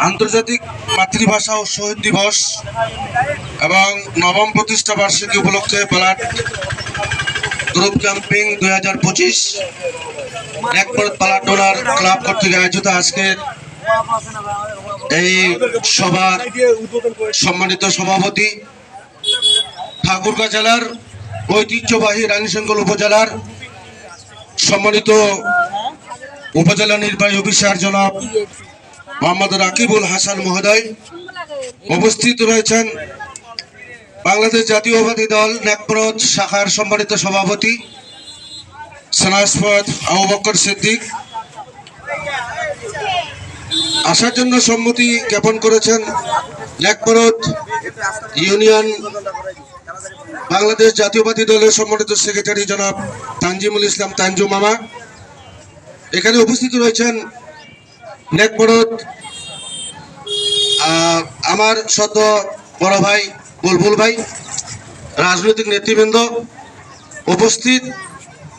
আন্তর্জাতিক মাতৃভাষা ও শহীদ দিবস এবং নবম প্রতিষ্ঠা বার্ষিকী উপলক্ষে পালাট গ্রুপ ক্যাম্পিং দুই হাজার পঁচিশ ডোনার ক্লাব কর্তৃক আয়োজিত আজকের এই সভার সম্মানিত সভাপতি ঠাকুরগাঁ জেলার ঐতিহ্যবাহী রানীশঙ্কল উপজেলার সম্মানিত উপজেলা নির্বাহী অফিসার জনাব মোহাম্মদ রাকিবুল হাসান মহোদয় উপস্থিত রয়েছেন বাংলাদেশ জাতীয়বাদী দল নেকপ্রদ শাখার সম্মানিত সভাপতি, সনাসপদ আবু বকর সিদ্দিক। আসার জন্য সম্মতি জ্ঞাপন করেছেন নেকপ্রদ ইউনিয়ন বাংলাদেশ জাতীয়বাদী দলের সম্মানিত সেক্রেটারি জনাব তানজিমুল ইসলাম তানজু মামা। এখানে উপস্থিত রয়েছেন নেকবরত আমার শত বড় ভাই বুলবুল ভাই রাজনৈতিক নেতৃবৃন্দ উপস্থিত